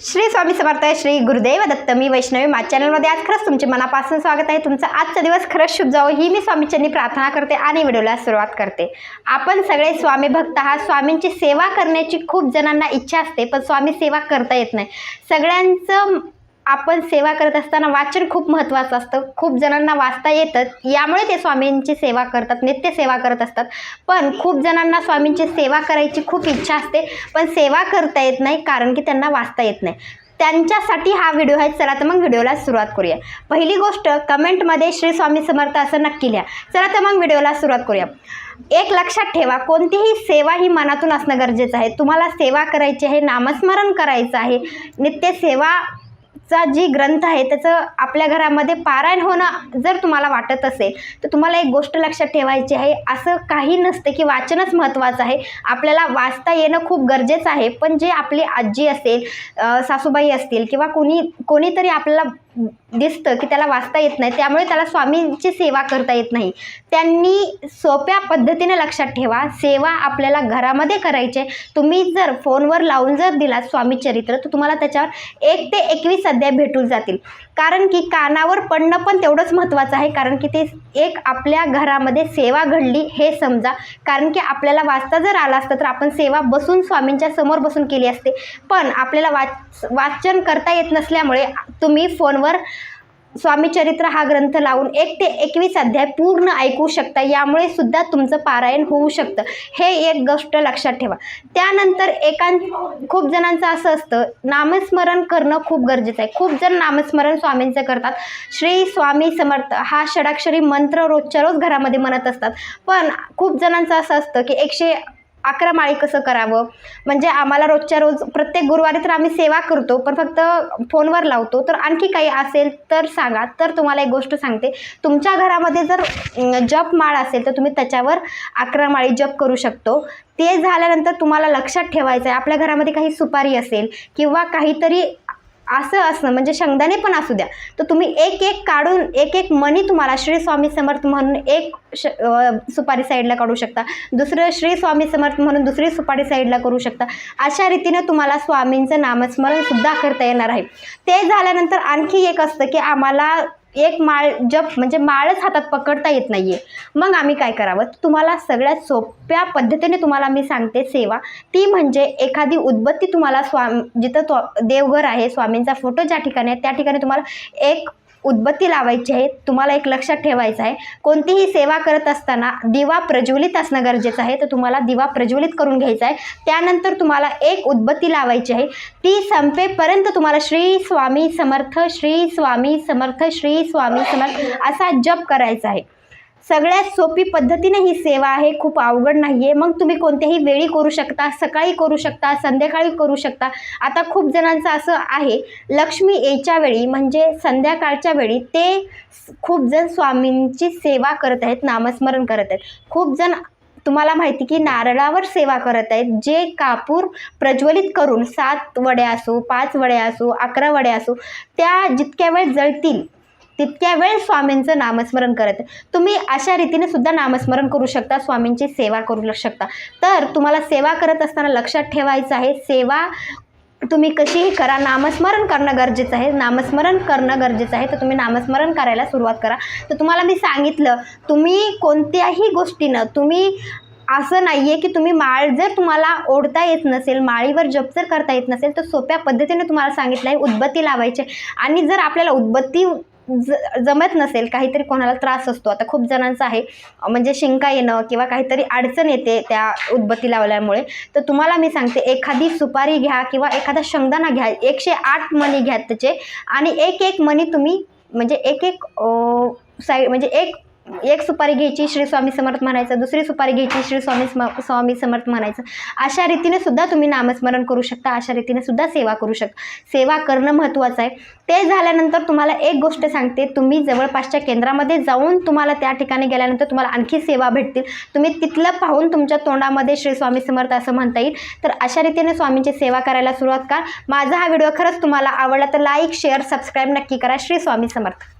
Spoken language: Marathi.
श्री स्वामी समर्थ श्री गुरुदेव दत्त मी वैष्णवी माझ्या चॅनलमध्ये आज खरंच तुमचे मनापासून स्वागत आहे. तुमचा आजचा दिवस खरंच शुभ जावो ही मी स्वामीच्यांनी प्रार्थना करते आणि व्हिडिओला सुरुवात करते. आपण सगळे स्वामी भक्त हा स्वामींची सेवा करण्याची खूप जणांना इच्छा असते पण स्वामी सेवा करता येत नाही. सगळ्यांचं आपण सेवा करत असताना वाचन खूप महत्त्वाचं असतं. खूप जणांना वाचता येतं. यामुळे ते स्वामींची सेवा करतात नित्य सेवा करत असतात. पण खूप जणांना स्वामींची सेवा करायची खूप इच्छा असते पण सेवा करता येत नाही कारण की त्यांना वाचता येत नाही. त्यांच्यासाठी हा व्हिडिओ आहे. चला तर मग व्हिडिओला सुरुवात करूया. पहिली गोष्ट कमेंटमध्ये श्री स्वामी समर्थ असं नक्की लिहा. चला तर मग व्हिडिओला सुरुवात करूया. एक लक्षात ठेवा कोणतीही सेवा ही मनातून असणं गरजेचं आहे. तुम्हाला सेवा करायची आहे नामस्मरण करायचं आहे. नित्य सेवा चा जी ग्रंथ आहे त्याचं आपल्या घरामध्ये पारायण होणं जर तुम्हाला वाटत असेल तर तुम्हाला एक गोष्ट लक्षात ठेवायची आहे. असं काही नसतं की वाचनच महत्त्वाचं आहे. आपल्याला वाचता येणं खूप गरजेचं आहे. पण जे आपली आजी असेल सासूबाई असतील किंवा कोणी कोणीतरी आपल्याला दिसतं की त्याला वाचता येत नाही. त्यामुळे त्याला स्वामींची सेवा करता येत नाही. त्यांनी सोप्या पद्धतीने लक्षात ठेवा. सेवा आपल्याला घरामध्ये करायची. आहे तुम्ही जर फोनवर लावून जर दिलात स्वामी चरित्र तर तुम्हाला त्याच्यावर एक ते एकवीस अध्याय भेटून जातील. कारण की कानावर पडणं पण तेवढंच महत्त्वाचं आहे. कारण की ते एक आपल्या घरामध्ये सेवा घडली हे समजा. कारण की आपल्याला वाचता जर आला असतं तर आपण सेवा बसून स्वामींच्या समोर बसून केली असते. पण आपल्याला वाच वाचन करता येत नसल्यामुळे तुम्ही फोनवर स्वामी चरित्र हा ग्रंथ लावून एक ते एकवीस अध्याय पूर्ण ऐकू शकता. यामुळे सुद्धा तुमचं पारायण होऊ शकतं. हे एक गोष्ट लक्षात ठेवा. त्यानंतर एकां खूप जणांचं असं असतं नामस्मरण करणं खूप गरजेचं आहे. खूप जण नामस्मरण स्वामींचं करतात. श्री स्वामी समर्थ हा षडाक्षरी मंत्र रोजच्या रोज घरामध्ये म्हणत असतात. पण खूप जणांचं असं असतं की एकशे अकरा माळी कसं करावं? म्हणजे आम्हाला रोजच्या रोज प्रत्येक गुरुवारी तर आम्ही सेवा करतो पण फक्त फोनवर लावतो. तर आणखी काही असेल तर सांगा. तर तुम्हाला एक गोष्ट सांगते. तुमच्या घरामध्ये जर जप माळ असेल तर तुम्ही त्याच्यावर अकरा माळी जप करू शकतो. ते झाल्यानंतर तुम्हाला लक्षात ठेवायचं आहे आपल्या घरामध्ये काही सुपारी असेल किंवा काहीतरी असं असणं म्हणजे शेंगदाणे पण असू द्या. तर तुम्ही एक एक काढून एक एक मनी तुम्हाला श्री स्वामी समर्थ म्हणून एक श सुपारी साईडला काढू शकता. दुसरं श्री स्वामी समर्थ म्हणून दुसरी सुपारी साईडला करू शकता. अशा रीतीनं तुम्हाला स्वामींचं नामस्मरण सुद्धा करता येणार आहे. ते झाल्यानंतर आणखी एक असतं की आम्हाला एक माळ जप म्हणजे माळच हातात पकडता येत नाही आहे मग आम्ही काय करावं? तुम्हाला सगळ्यात सोप्या पद्धतीने तुम्हाला मी सांगते सेवा. ती म्हणजे एखादी उदबत्ती तुम्हाला स्वाम जिथं तो देवघर आहे स्वामींचा फोटो ज्या ठिकाणी आहे त्या ठिकाणी तुम्हाला एक उदबत्ती लावायची आहे तुम्हाला एक लक्षात ठेवायचं आहे. कोणतीही सेवा करत असताना दिवा प्रज्वलित असणं गरजेचं आहे तर तुम्हाला दिवा प्रज्वलित करून घ्यायचा आहे. त्यानंतर तुम्हाला एक उदबत्ती लावायची आहे. ती संपेपर्यंत तुम्हाला श्री स्वामी समर्थ श्री स्वामी समर्थ श्री स्वामी समर्थ असा जप करायचा आहे. सगळ्यात सोपी पद्धतीने ही सेवा आहे खूप अवघड नाही आहे मग तुम्ही कोणत्याही वेळी करू शकता सकाळी करू शकता संध्याकाळी करू शकता. आता खूप जणांचं असं आहे लक्ष्मी येच्या वेळी म्हणजे संध्याकाळच्या वेळी ते खूप जण स्वामींची सेवा करत आहेत नामस्मरण करत आहेत. खूप जण तुम्हाला माहिती की नारळावर सेवा करत आहेत जे कापूर प्रज्वलित करून सात वड्या असो पाच वड्या असो अकरा वड्या असो त्या जितक्या वेळ जळतील तितक्या वेळ स्वामींचं नामस्मरण करत. तुम्ही अशा रीतीने सुद्धा नामस्मरण करू शकता स्वामींची सेवा करू शकता. तर तुम्हाला सेवा करत असताना लक्षात ठेवायचं आहे सेवा तुम्ही कशीही करा नामस्मरण करणं गरजेचं आहे. नामस्मरण करणं गरजेचं आहे तर तुम्ही नामस्मरण करायला सुरुवात करा. तर तुम्हाला मी सांगितलं तुम्ही कोणत्याही गोष्टीनं तुम्ही असं नाही आहे की तुम्ही माळ जर तुम्हाला ओढता येत नसेल माळीवर जप जर करता येत नसेल तर सोप्या पद्धतीने तुम्हाला सांगितलं आहे उदबत्ती लावायची आणि जर आपल्याला उदबत्ती ज जमत नसेल काहीतरी कोणाला त्रास असतो. आता खूप जणांचा आहे म्हणजे शिंका येणं किंवा काहीतरी अडचण येते त्या उदबत्ती लावल्यामुळे. तर तुम्हाला मी सांगते एखादी सुपारी घ्या किंवा एखादा शेंगदाणा घ्या एकशे आठ मणी घ्या त्याचे आणि एक एक मणी तुम्ही म्हणजे एक एक साईड म्हणजे एक एक सुपारी घ्यायची श्री स्वामी समर्थ म्हणायचं दुसरी सुपारी घ्यायची श्री स्वामी स्म स्वामी समर्थ म्हणायचं. अशा रीतीने सुद्धा तुम्ही नामस्मरण करू शकता अशा रीतीने सुद्धा सेवा करू शकता सेवा करणं महत्त्वाचं आहे. ते झाल्यानंतर तुम्हाला एक गोष्ट सांगते तुम्ही जवळपासच्या केंद्रामध्ये जाऊन तुम्हाला त्या ठिकाणी गेल्यानंतर तुम्हाला आणखी सेवा भेटतील. तुम्ही तिथलं पाहून तुमच्या तोंडामध्ये श्री स्वामी समर्थ असं म्हणता येईल. तर अशा रीतीने स्वामींची सेवा करायला सुरुवात करा. माझा हा व्हिडिओ खरंच तुम्हाला आवडला तर लाईक शेअर सबस्क्राईब नक्की करा. श्री स्वामी समर्थ.